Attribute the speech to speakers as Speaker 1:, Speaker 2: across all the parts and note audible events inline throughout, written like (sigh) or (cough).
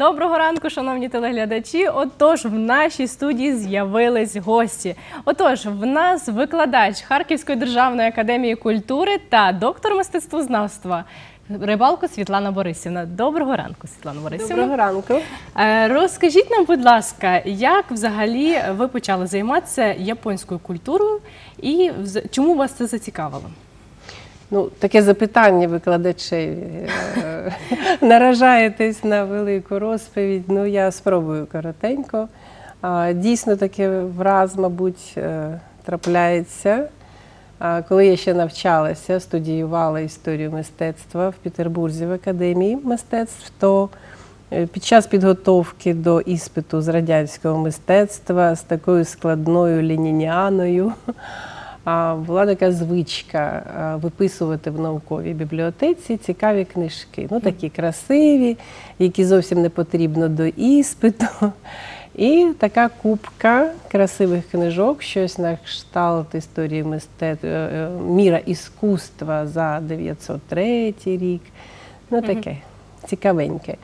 Speaker 1: Доброго ранку, шановні телеглядачі. Отож, в нашій студії з'явились гості. Отож, в нас викладач Харківської державної академії культури та доктор мистецтвознавства Рибалко Світлана Борисівна. Доброго ранку, Світлана Борисівна.
Speaker 2: Доброго ранку.
Speaker 1: Е, Розкажіть нам, будь ласка, як взагалі ви почали займатися японською культурою і чому вас це зацікавило?
Speaker 2: Ну, таке запитання викладачеві. Е, (laughs) Наражаєтесь на велику розповідь. Ну, я спробую коротенько. Дійсно, таке враз, мабуть, е, трапляється. Коли я ще навчалася, студіювала історію мистецтва в Петербурзі в академії мистецтв, то е, під час підготовки до іспиту з радянського мистецтва з такою складною лініаною а, була така звичка виписувати в науковій бібліотеці цікаві книжки. Ну, такі красиві, які зовсім не потрібно до іспиту. І така купка красивих книжок, щось на кшталт історії мистецтва, міра іскусства за 903 рік. Ну, таке цікавеньке.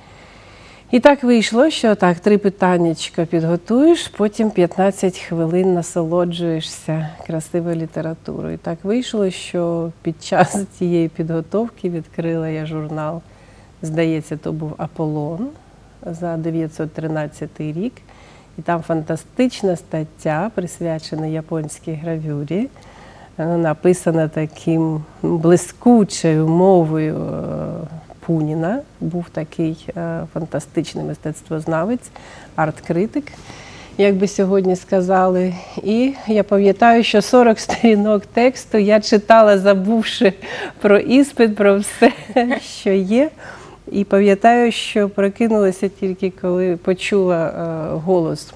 Speaker 2: І так вийшло, що так, три питаннячка підготуєш, потім 15 хвилин насолоджуєшся красивою літературою. І так вийшло, що під час цієї підготовки відкрила я журнал, здається, то був Аполлон за 913 рік. І там фантастична стаття, присвячена японській гравюрі. Написана таким блискучою мовою е, Пуніна. Був такий е, фантастичний мистецтвознавець, арт-критик, як би сьогодні сказали. І я пам'ятаю, що 40 сторінок тексту я читала, забувши про іспит, про все, (laughs) що є. І пам'ятаю, що прокинулася тільки коли почула е, голос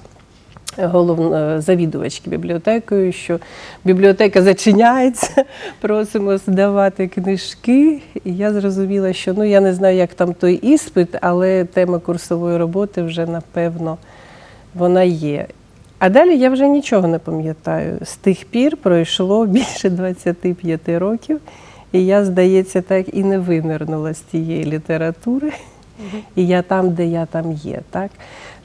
Speaker 2: головно завідувачки бібліотекою, що бібліотека зачиняється, (laughs) просимо здавати книжки. І я зрозуміла, що ну я не знаю, як там той іспит, але тема курсової роботи вже напевно вона є. А далі я вже нічого не пам'ятаю. З тих пір пройшло (laughs) більше 25 років, і я, здається, так і не винирнула з тієї літератури. І я там, де я там є. Так?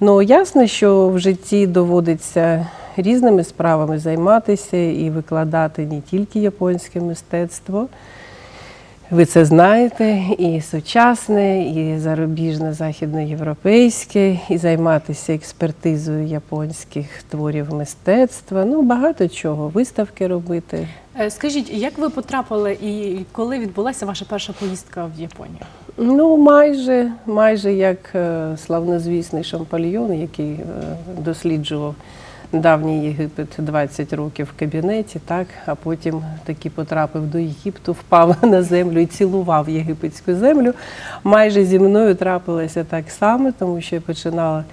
Speaker 2: Ну, ясно, що в житті доводиться різними справами займатися і викладати не тільки японське мистецтво. Ви це знаєте, і сучасне, і зарубіжне західноєвропейське, і займатися експертизою японських творів мистецтва. Ну, багато чого, виставки робити.
Speaker 1: Е, Скажіть, як ви потрапили і коли відбулася ваша перша поїздка в Японію?
Speaker 2: Ну, майже, майже як е, славнозвісний Шампальйон, який е, досліджував давній Єгипет 20 років в кабінеті, так, а потім таки потрапив до Єгипту, впав (laughs) на землю і цілував єгипетську землю. Майже зі мною трапилося так само, тому що я починала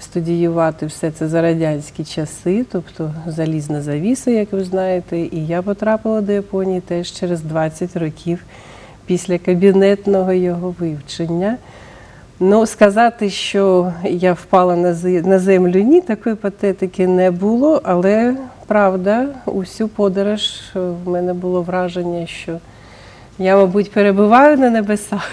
Speaker 2: студіювати все це за радянські часи, тобто залізна завіса, як ви знаєте, і я потрапила до Японії теж через 20 років після кабінетного його вивчення. Ну, сказати, що я впала на землю, ні, такої патетики не було, але правда, усю подорож е, в мене було враження, що я, мабуть, перебуваю на небесах.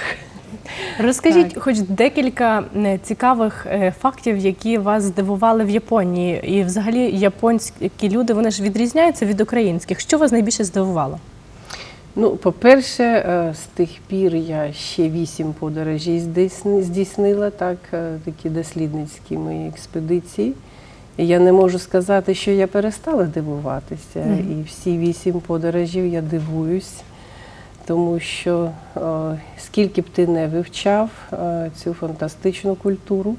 Speaker 1: Розкажіть, хоч декілька цікавих е, фактів, які вас здивували в Японії. І взагалі японські люди вони ж відрізняються від українських. Що вас найбільше здивувало?
Speaker 2: Ну, по-перше, е, з тих пір я ще вісім подорожей здійсни- здійснила, так, е, такі дослідницькі мої експедиції. І я не можу сказати, що я перестала дивуватися.
Speaker 1: Мгм.
Speaker 2: І всі вісім подорожів я дивуюсь, тому що е, скільки б ти не вивчав е, цю фантастичну культуру,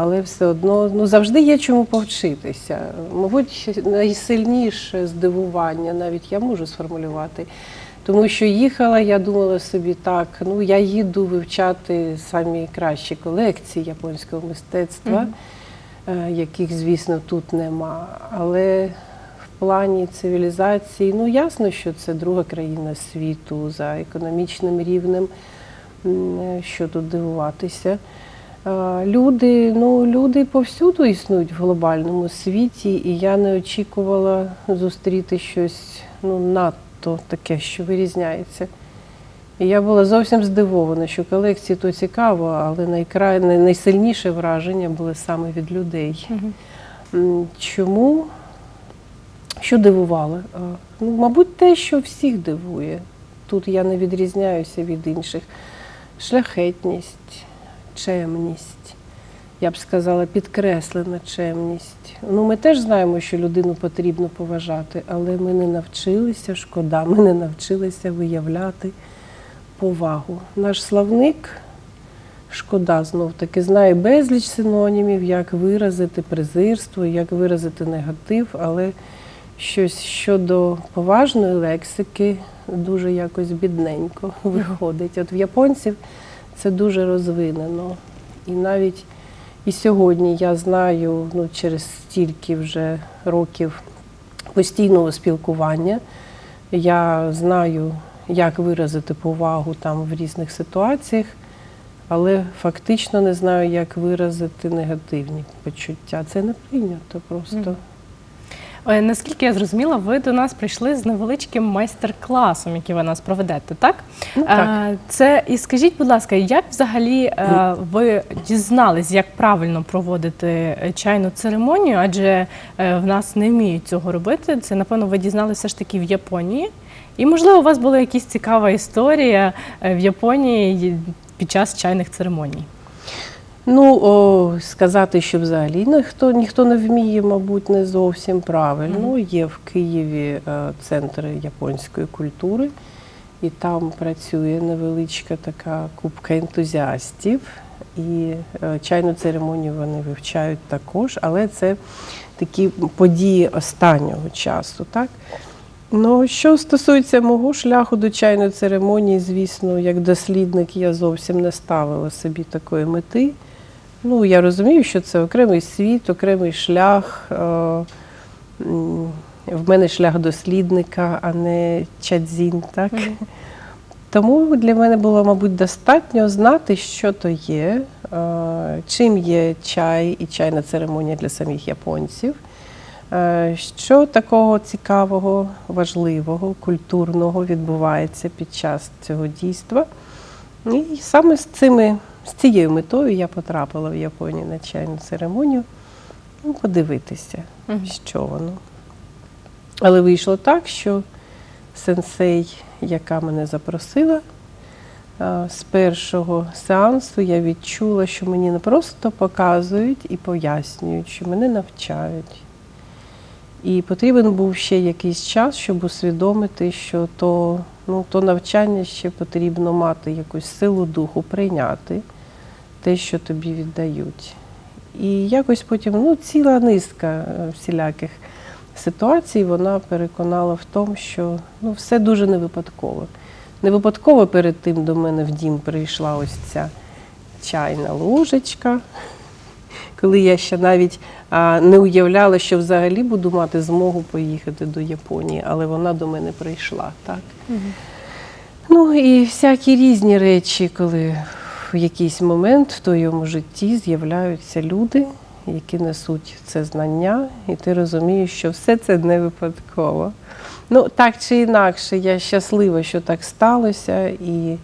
Speaker 2: але все одно ну, завжди є чому повчитися. Мабуть, найсильніше здивування навіть я можу сформулювати. Тому що їхала, я думала собі так, ну я їду вивчати самі кращі колекції японського мистецтва, е, яких, звісно, тут нема. Але в плані цивілізації, ну ясно, що це друга країна світу за економічним рівнем, е, що тут дивуватися. Е, Люди, ну, люди повсюду існують в глобальному світі, і я не очікувала зустріти щось ну, надто таке, що вирізняється І я була зовсім здивована, що колекції то цікаво, але найкра... найсильніше враження були саме від людей. М, Чому? Що дивувало? Ну, мабуть, те, що всіх дивує. Тут я не відрізняюся від інших. Шляхетність, чемність, я б сказала, підкреслена чемність. Ну, ми теж знаємо, що людину потрібно поважати, але ми не навчилися, шкода, ми не навчилися виявляти повагу. Наш славник, шкода, знов таки, знає безліч синонімів, як виразити презирство, як виразити негатив, але щось щодо поважної лексики дуже якось бідненько (laughs) виходить. От в японців це дуже розвинено. І навіть і сьогодні я знаю ну, через стільки вже років постійного спілкування, я знаю, як виразити повагу там в різних ситуаціях, але фактично не знаю, як виразити негативні почуття. Це не прийнято просто.
Speaker 1: Е, Наскільки я зрозуміла, ви до нас прийшли з невеличким майстер-класом, який ви нас проведете, так?
Speaker 2: Ну, так.
Speaker 1: Е, Це і скажіть, будь ласка, як взагалі е, ви дізнались, як правильно проводити чайну церемонію? Адже в нас не вміють цього робити. Це напевно ви дізналися все ж таки в Японії. І можливо, у вас була якась цікава історія в Японії під час чайних церемоній.
Speaker 2: Ну, о, сказати, що взагалі ніхто, ніхто не вміє, мабуть, не зовсім правильно. Є в Києві е, центр японської культури, і там працює невеличка така купка ентузіастів. І е, чайну церемонію вони вивчають також, але це такі події останнього часу. Так? Ну, що стосується мого шляху до чайної церемонії, звісно, як дослідник я зовсім не ставила собі такої мети. Ну, я розумію, що це окремий світ, окремий шлях. Е, В мене шлях дослідника, а не чадзін, так? Тому для мене було, мабуть, достатньо знати, що то є, е, чим є чай і чайна церемонія для самих японців. Е, Що такого цікавого, важливого, культурного відбувається під час цього дійства? І саме з цими, з цією метою я потрапила в Японію на чайну церемонію ну, подивитися,
Speaker 1: Мгм.
Speaker 2: що воно. Але вийшло так, що сенсей, яка мене запросила, з першого сеансу я відчула, що мені не просто показують і пояснюють, що мене навчають. І потрібен був ще якийсь час, щоб усвідомити, що то, ну, то навчання ще потрібно мати якусь силу духу, прийняти те, що тобі віддають. І якось потім ну, ціла низка е, всіляких ситуацій вона переконала в тому, що ну, все дуже не випадково. Не випадково перед тим до мене в дім прийшла ось ця чайна ложечка, коли я ще навіть а, не уявляла, що взагалі буду мати змогу поїхати до Японії, але вона до мене прийшла. Так? Ну і всякі різні речі, коли в якийсь момент в твоєму житті з'являються люди, які несуть це знання, і ти розумієш, що все це не випадково. Ну, так чи інакше, я щаслива, що так сталося, і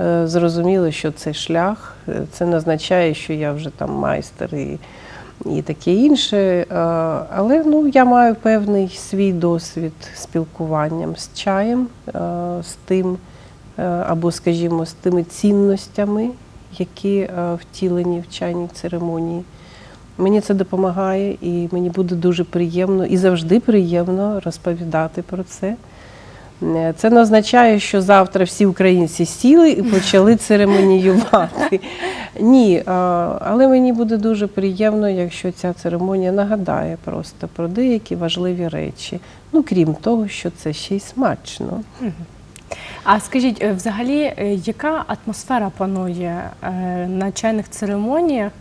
Speaker 2: е, зрозуміла, що це шлях. Е, Це не означає, що я вже там майстер і, і таке інше. Е, але ну, я маю певний свій досвід спілкуванням з чаєм, е, з тим, або, скажімо, з тими цінностями, які е, втілені в чайній церемонії. Мені це допомагає, і мені буде дуже приємно і завжди приємно розповідати про це. Е, Це не означає, що завтра всі українці сіли і почали (laughs) церемоніювати. Ні, але мені буде дуже приємно, якщо ця церемонія нагадає просто про деякі важливі речі. Ну, крім того, що це ще й смачно.
Speaker 1: А скажіть, е, взагалі, е, яка атмосфера панує е, на чайних церемоніях,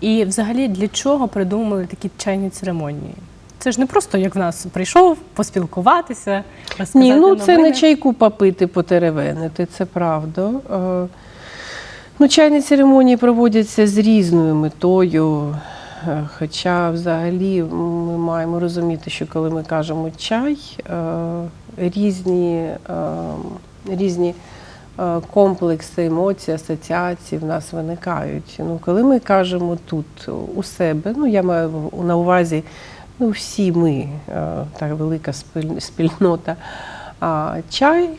Speaker 1: і взагалі для чого придумали такі чайні церемонії? Це ж не просто як в нас прийшов поспілкуватися, розказати
Speaker 2: Ні, ну це не
Speaker 1: новини.
Speaker 2: чайку попити, потеревенити, це правда. Е, Ну, чайні церемонії проводяться з різною метою. Е, Хоча взагалі ми маємо розуміти, що коли ми кажемо чай, е, різні, е, різні е, комплекси емоцій, асоціацій в нас виникають. Ну, коли ми кажемо тут у себе, ну я маю на увазі, ну всі ми, е, та велика спільнота, чай,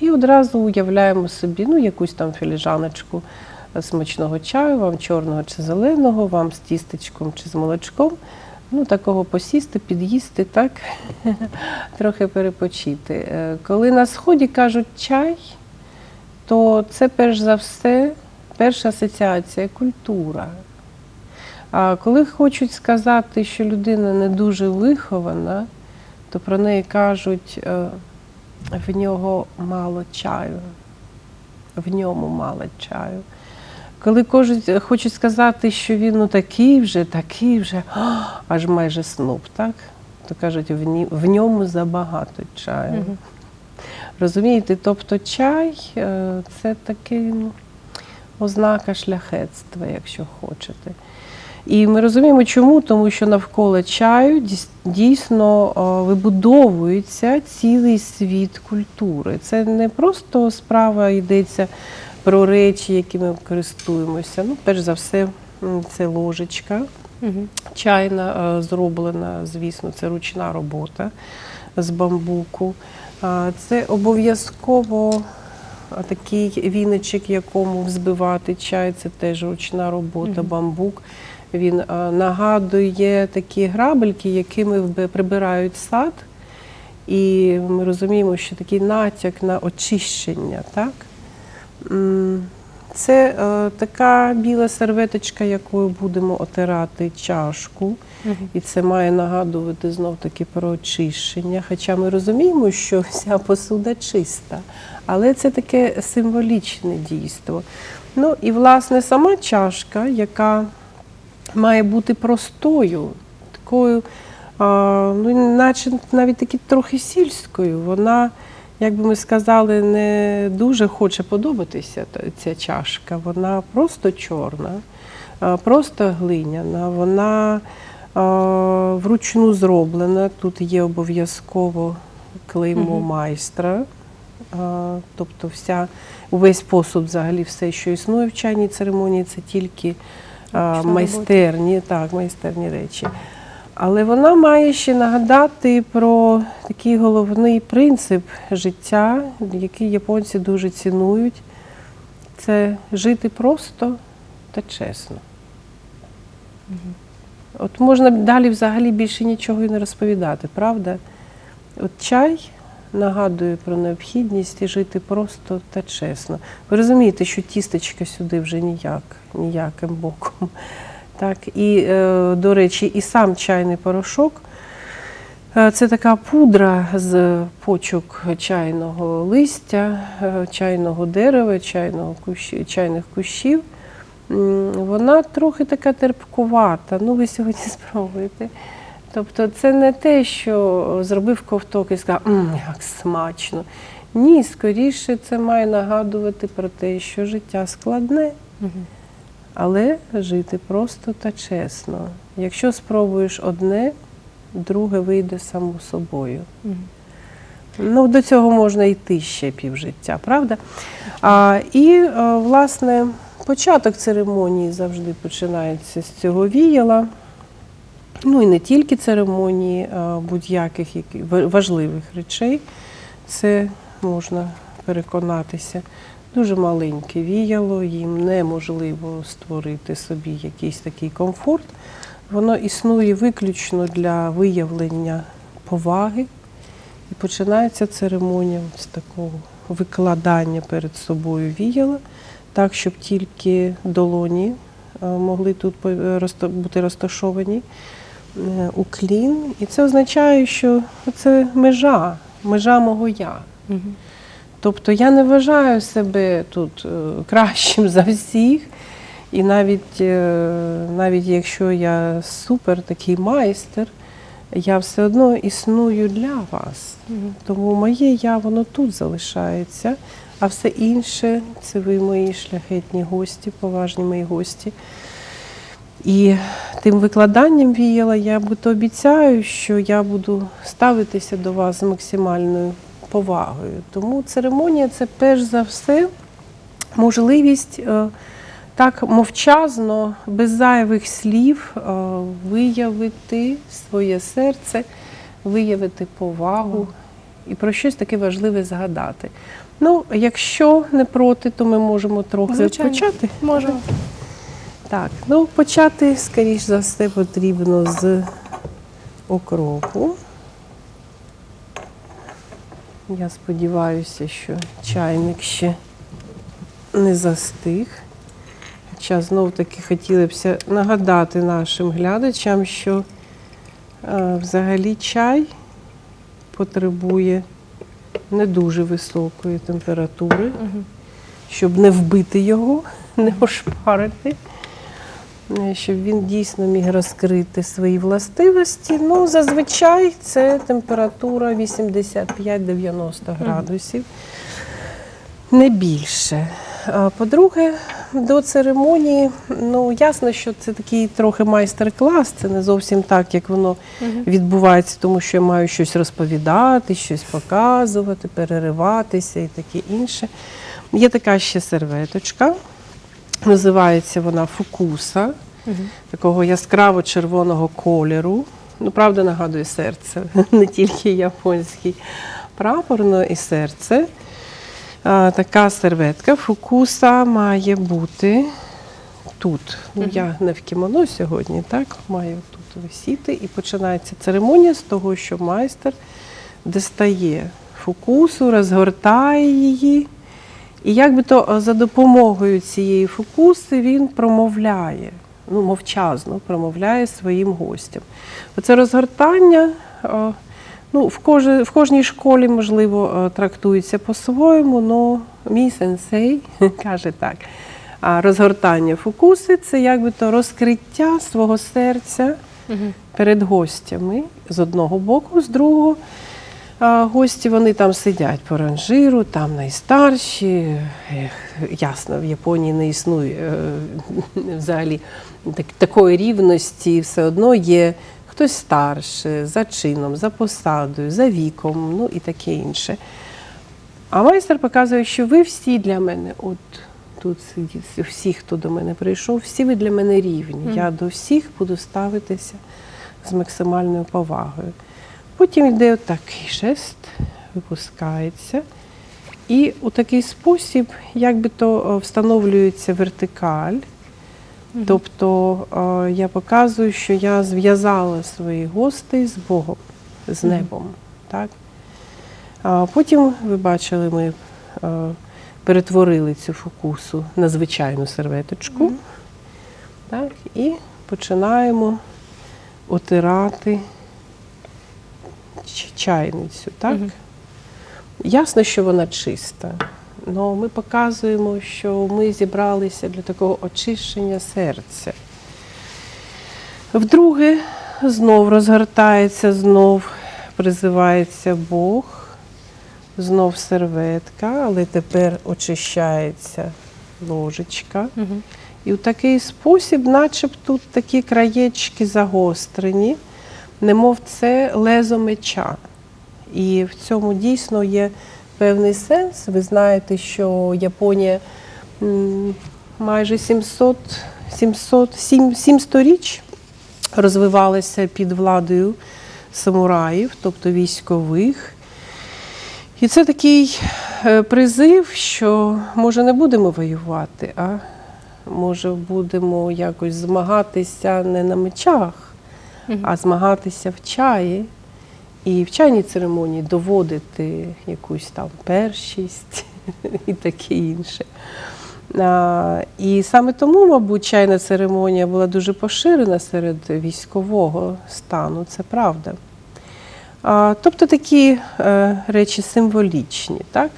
Speaker 2: і одразу уявляємо собі ну, якусь там філіжаночку смачного чаю, вам чорного чи зеленого, вам з тістечком чи з молочком. Ну, такого посісти, під'їсти, так, (laughs) трохи перепочити. Е, Коли на сході кажуть чай, то це перш за все перша асоціація культура. А коли хочуть сказати, що людина не дуже вихована, то про неї кажуть, е, в нього мало чаю, в ньому мало чаю. Коли кажуть, хочуть сказати, що він ну такий вже, такий вже, аж майже снуп, так? То кажуть, в, ні- в ньому забагато чаю.
Speaker 1: Мгм.
Speaker 2: Розумієте, тобто чай е, це такий ну, ознака шляхетства, якщо хочете. І ми розуміємо, чому, тому що навколо чаю дійсно е, вибудовується цілий світ культури. Це не просто справа йдеться про речі, якими ми користуємося. Ну, перш за все, це ложечка,
Speaker 1: Мгм.
Speaker 2: чайна е, зроблена, звісно, це ручна робота з бамбуку. Це обов'язково такий віничок, якому взбивати чай, це теж ручна робота,
Speaker 1: Мгм.
Speaker 2: бамбук. Він е, нагадує такі грабельки, якими прибирають сад. І ми розуміємо, що такий натяк на очищення, так? Це е, така біла серветочка, якою будемо отирати чашку. І це має нагадувати знов таки про очищення. Хоча ми розуміємо, що вся посуда чиста, але це таке символічне дійство. Ну і власне сама чашка, яка має бути простою, такою, а, ну, наче навіть таки трохи сільською. Вона, як би ми сказали, не дуже хоче подобатися ця чашка. Вона просто чорна, просто глиняна, вона вручну зроблена. Тут є обов'язково клеймо майстра. Тобто вся, увесь посуд, взагалі, все, що існує в чайній церемонії, це тільки майстерні, так, майстерні речі. Але вона має ще нагадати про такий головний принцип життя, який японці дуже цінують. Це жити просто та чесно. От можна далі взагалі більше нічого і не розповідати, правда? От чай нагадує про необхідність жити просто та чесно. Ви розумієте, що тістечка сюди вже ніяк, ніяким боком. Так, і, е, до речі, і сам чайний порошок е, це така пудра з почок чайного листя, е, чайного дерева, чайного кущі, чайних кущів. Вона трохи така терпкувата. Ну, ви сьогодні (laughs) спробуєте. Тобто це не те, що зробив ковток і сказав, «М, як смачно. Ні, скоріше це має нагадувати про те, що життя складне. Але жити просто та чесно. Якщо спробуєш одне, друге вийде само собою. Ну, до цього можна йти ще півжиття, правда? А, і, е, власне, початок церемонії завжди починається з цього віяла. Ну і не тільки церемонії, а будь-яких які- важливих речей. Це можна переконатися. Дуже маленьке віяло, їм неможливо створити собі якийсь такий комфорт. Воно існує виключно для виявлення поваги. І починається церемонія з такого викладання перед собою віяла, так, щоб тільки долоні е, могли тут бути розташовані е, у клін. І це означає, що це межа, межа мого я.
Speaker 1: Мгм.
Speaker 2: Тобто я не вважаю себе тут е, кращим за всіх. І навіть, е, навіть якщо я супер такий майстер, я все одно існую для вас. Тому моє я, воно тут залишається, а все інше це ви мої шляхетні гості, поважні мої гості. І тим викладанням віяла я буду обіцяю, що я буду ставитися до вас з максимальною повагою. Тому церемонія це перш за все можливість е, так мовчазно, без зайвих слів е, виявити своє серце, виявити повагу і про щось таке важливе згадати. Ну, якщо не проти, то ми можемо трохи
Speaker 1: Звичайно.
Speaker 2: почати.
Speaker 1: Можемо.
Speaker 2: Так, ну почати, скоріш за все, потрібно з окропу. Я сподіваюся, що чайник ще не застиг. Хоча знов таки хотілося б нагадати нашим глядачам, що е, взагалі чай потребує не дуже високої температури, щоб не вбити його, (laughs) не ошпарити, щоб він дійсно міг розкрити свої властивості. Ну, зазвичай це температура 85-90 градусів, не більше. По-друге, до церемонії, ну ясно, що це такий трохи майстер-клас, це не зовсім так, як воно відбувається, тому що я маю щось розповідати, щось показувати, перериватися і таке інше. Є така ще серветочка, називається вона фукуса,
Speaker 1: Мгм.
Speaker 2: такого яскраво червоного кольору. Ну, правда, нагадує серце, (laughs) не тільки японський прапор, але і серце. А, така серветка фукуса має бути тут. Ну, я не в кімоно сьогодні, так? Маю тут висіти. І починається церемонія з того, що майстер дістає фукусу, розгортає її. І якби то е, за допомогою цієї фокуси він промовляє, ну, мовчазно промовляє своїм гостям. Оце розгортання, е, ну, в, кожи, в кожній школі, можливо, е, трактується по-своєму, але мій сенсей (laughs) каже так. А розгортання фокуси це якби то розкриття свого серця перед гостями з одного боку, з другого. Гості вони там сидять по ранжиру, там найстарші. Ех, Ясно, в Японії не існує е, (laughs) взагалі так, такої рівності, все одно є хтось старше, за чином, за посадою, за віком, ну і таке інше. А майстер показує, що ви всі для мене, от тут сидіть, всі, хто до мене прийшов, всі ви для мене рівні. Я до всіх буду ставитися з максимальною повагою. Потім йде такий жест, випускається. І у такий спосіб, якби то е, встановлюється вертикаль. Тобто е, я показую, що я зв'язала своїх гостей з Богом, з небом. Так? Потім, ви бачили, ми е, перетворили цю фокусу на звичайну серветочку. Так? І починаємо отирати чайницю. Так?
Speaker 1: Мгм.
Speaker 2: Ясно, що вона чиста. але ми показуємо, що ми зібралися для такого очищення серця. Вдруге, знов розгортається, знов призивається Бог, знов серветка, але тепер очищається ложечка.
Speaker 1: Мгм.
Speaker 2: І в такий спосіб, начеб тут такі краєчки загострені, немов це лезо меча. І в цьому дійсно є певний сенс. Ви знаєте, що Японія майже 700, 700, 7, 7 сторіч розвивалася під владою самураїв, тобто військових. І це такий е, призив, що може не будемо воювати, а може будемо якось змагатися не на мечах. А змагатися в чаї. І в чайній церемонії доводити якусь там першість (laughs) і таке інше. А, і саме тому, мабуть, чайна церемонія була дуже поширена серед військового стану, це правда. А, тобто такі е, речі символічні. Так?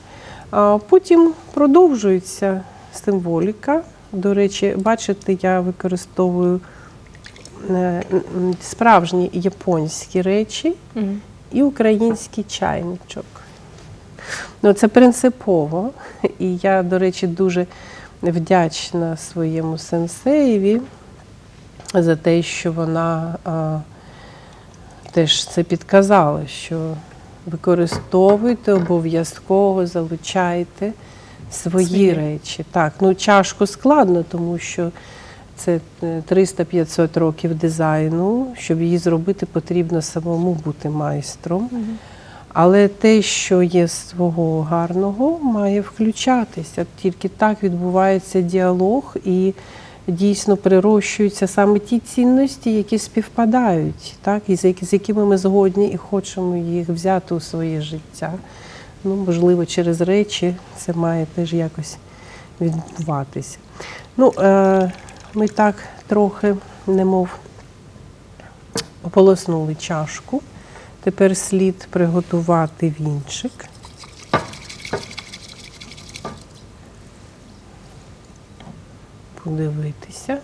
Speaker 2: А, потім продовжується символіка. До речі, бачите, я використовую справжні японські речі і український чайничок. Ну, це принципово. І я, до речі, дуже вдячна своєму сенсеєві за те, що вона а, теж це підказала, що використовуйте, обов'язково залучайте свої
Speaker 1: Свої.
Speaker 2: речі. Так, ну чашку складно, тому що це е, 300-500 років дизайну. Щоб її зробити, потрібно самому бути майстром. Але те, що є свого гарного, має включатися. Тільки так відбувається діалог і дійсно прирощуються саме ті цінності, які співпадають, так, і з з якими ми згодні і хочемо їх взяти у своє життя. Ну, можливо, через речі це має теж якось відбуватися. Ну, е, ми так трохи, немов ополоснули чашку. Тепер слід приготувати вінчик. Подивитися,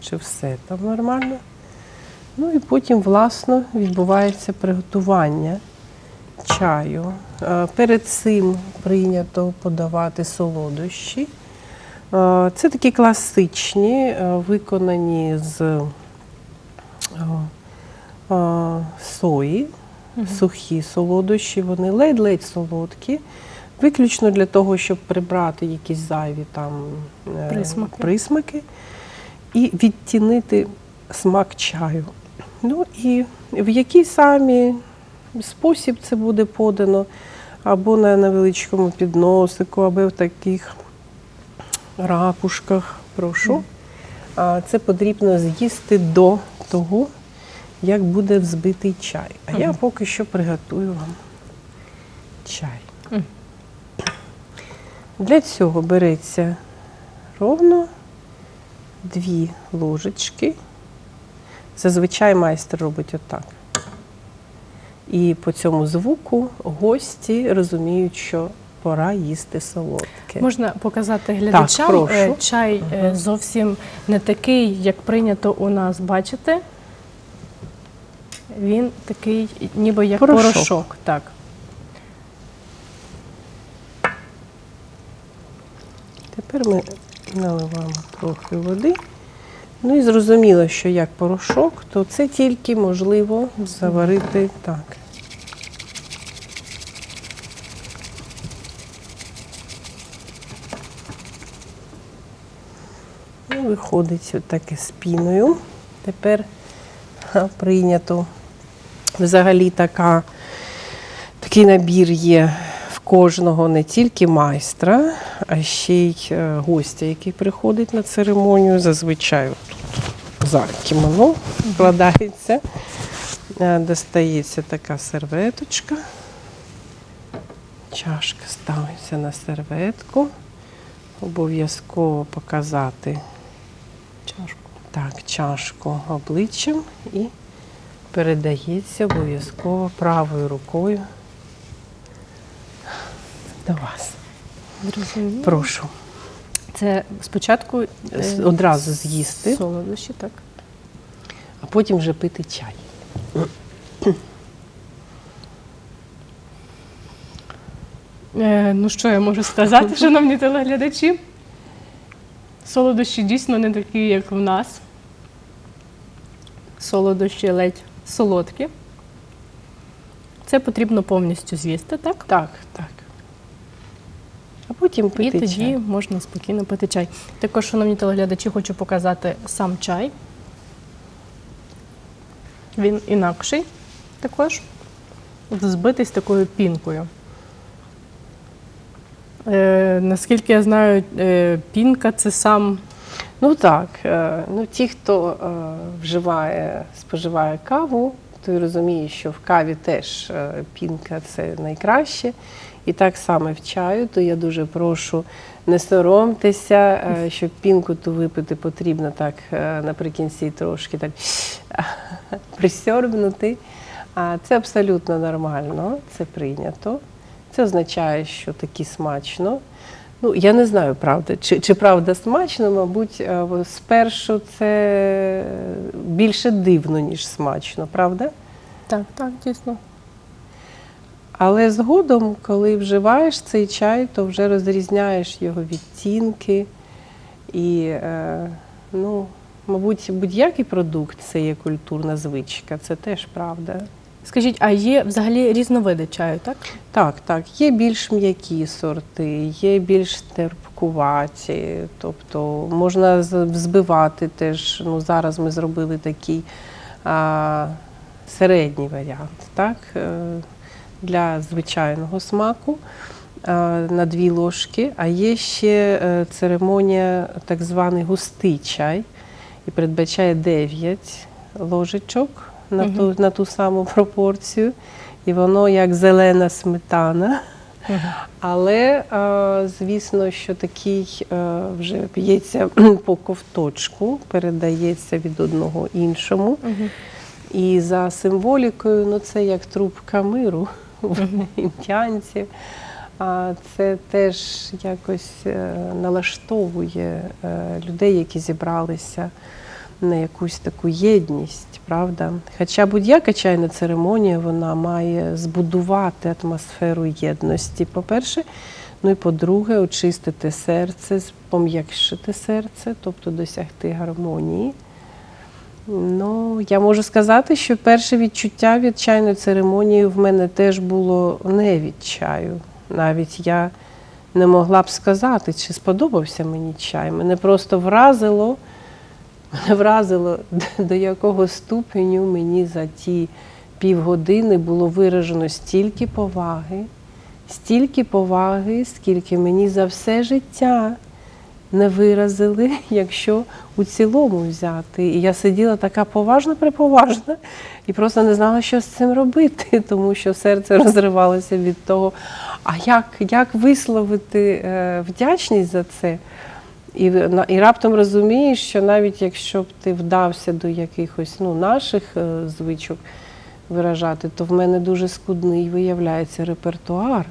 Speaker 2: чи все там нормально. Ну і потім, власно, відбувається приготування чаю. Е, Перед цим прийнято подавати солодощі. Е, Це такі класичні, е, виконані з е, сої, сухі солодощі, вони ледь-ледь солодкі, виключно для того, щоб прибрати якісь зайві там
Speaker 1: Присмаки.
Speaker 2: присмаки і відтінити смак чаю. Ну і в який самі спосіб це буде подано, або на невеличкому підносику, або в таких ракушках. Прошу. А Це потрібно з'їсти до того, як буде взбитий чай. А я поки що приготую вам чай. Для цього береться ровно дві ложечки. Зазвичай майстер робить отак. І по цьому звуку гості розуміють, що пора їсти солодке.
Speaker 1: Можна показати глядачам.
Speaker 2: прошу.
Speaker 1: Е, Чай е, зовсім не такий, як прийнято у нас бачити. Він такий, ніби як
Speaker 2: Порошок.
Speaker 1: порошок. Так.
Speaker 2: Тепер ми наливаємо трохи води. Ну і зрозуміло, що як порошок, то це тільки можливо заварити так. Виходить таке з піною. Тепер прийнято взагалі така, такий набір є в кожного не тільки майстра, а ще й е, гостя, який приходить на церемонію. Зазвичай тут за кімоно вкладається, Е, достається така серветочка. Чашка ставиться на серветку. Обов'язково показати
Speaker 1: Чашку.
Speaker 2: так, чашку обличчям і передається обов'язково правою рукою до вас.
Speaker 1: Зрозуміло.
Speaker 2: Прошу.
Speaker 1: Це спочатку е,
Speaker 2: С- одразу з'їсти.
Speaker 1: солодощі, так.
Speaker 2: А потім вже пити чай.
Speaker 1: Е, ну що я можу сказати, шановні телеглядачі? Солодощі дійсно не такі, як в нас. Солодощі ледь солодкі. Це потрібно повністю з'їсти, так?
Speaker 2: Так, так. А потім
Speaker 1: І тоді
Speaker 2: чай.
Speaker 1: можна спокійно пити чай. Також, шановні телеглядачі, хочу показати сам чай. Він інакший також. Збитий з такою пінкою. Е, наскільки я знаю, е, пінка це сам
Speaker 2: Ну так, е, ну ті, хто е, вживає, споживає каву, той розуміє, що в каві теж е, пінка це найкраще. І так само в чаю, то я дуже прошу не соромтеся, е, щоб пінку ту випити потрібно так е, наприкінці трошки так (laughs) присьорбнути. А це абсолютно нормально, це прийнято. Це означає, що таки смачно. Ну, я не знаю, правда, чи, чи правда смачно, мабуть, е, спершу це більше дивно, ніж смачно, правда?
Speaker 1: так, так, дійсно.
Speaker 2: Але згодом, коли вживаєш цей чай, то вже розрізняєш його відтінки. І, е, ну, мабуть, будь-який продукт це є культурна звичка, це теж правда.
Speaker 1: Скажіть, а є взагалі різновиди чаю, так?
Speaker 2: Так, так. Є більш м'які сорти, є більш терпкуваті, тобто можна збивати теж. Ну, зараз ми зробили такий а, середній варіант, так, е, для звичайного смаку на дві ложки. А є ще е, церемонія так званий густий чай і передбачає 9 ложечок на, ту, на ту саму пропорцію. І воно як зелена сметана. Але, звісно, що такий вже п'ється (clears throat) по ковточку, передається від одного іншому. І за символікою, ну це як трубка миру (laughs) в індіанців. А це теж якось е, налаштовує е, людей, які зібралися на якусь таку єдність, правда? Хоча будь-яка чайна церемонія вона має збудувати атмосферу єдності, по-перше, ну і по-друге, очистити серце, пом'якшити серце, тобто досягти гармонії. Ну, я можу сказати, що перше відчуття від чайної церемонії в мене теж було не від чаю. Навіть я не могла б сказати, чи сподобався мені чай. Мене просто вразило, мене вразило, (laughs) до якого ступеню мені за ті півгодини було виражено стільки поваги, стільки поваги, скільки мені за все життя не виразили, (laughs) якщо у цілому взяти. І я сиділа така поважна, приповажна, і просто не знала, що з цим робити, (laughs) тому що серце розривалося від того, а як, як висловити е, вдячність за це? І, і раптом розумієш, що навіть якщо б ти вдався до якихось ну, наших е, звичок виражати, то в мене дуже скудний виявляється репертуар.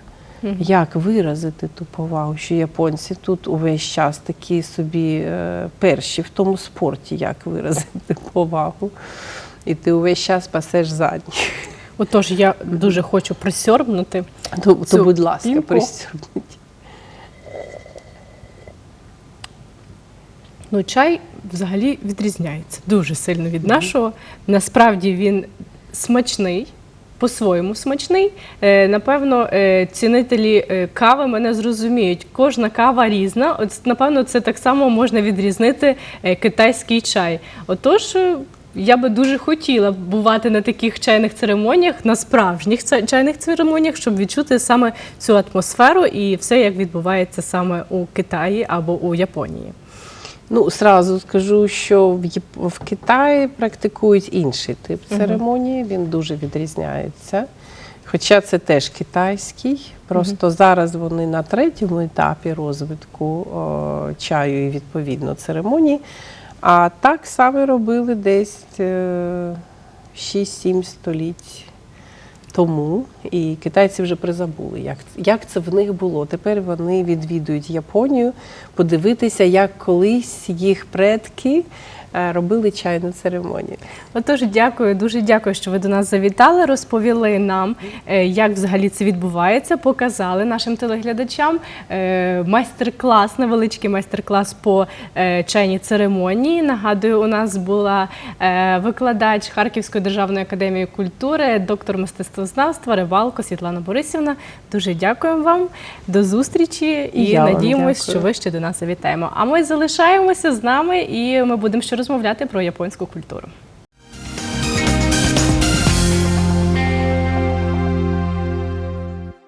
Speaker 2: Як виразити ту повагу, що японці тут увесь час такі собі е, перші в тому спорті, як виразити (laughs) повагу. І ти увесь час пасеш задніх.
Speaker 1: Отож, я дуже хочу присьорбнути.
Speaker 2: То, то будь ласка,
Speaker 1: пінку. Ну, чай взагалі відрізняється дуже сильно від нашого. Насправді він смачний, по-своєму смачний. Е, напевно, е, цінителі е, кави мене зрозуміють. Кожна кава різна. От, напевно, це так само можна відрізнити китайський чай. Отож. Я би дуже хотіла бувати на таких чайних церемоніях, на справжніх чайних церемоніях, щоб відчути саме цю атмосферу і все, як відбувається саме у Китаї або у Японії.
Speaker 2: Ну, сразу скажу, що в, Єп- в Китаї практикують інший тип церемонії, він дуже відрізняється. Хоча це теж китайський, просто зараз вони на третьому етапі розвитку о, чаю і відповідно церемонії. А так саме робили десь е, 6-7 століть тому. І китайці вже призабули, як, як це в них було. Тепер вони відвідують Японію, подивитися, як колись їх предки робили чайну церемонію.
Speaker 1: Отож, дякую, дуже дякую, що ви до нас завітали, розповіли нам, е, як взагалі це відбувається, показали нашим телеглядачам е, майстер-клас, невеличкий майстер-клас по е, чайній церемонії. Нагадую, у нас була е, викладач Харківської державної академії культури, доктор мистецтвознавства Рибалко Світлана Борисівна. Дуже дякуємо вам. До зустрічі і надіємось, що ви ще до нас завітаємо. А ми залишаємося з нами і ми будемо ще розмовляти про японську культуру.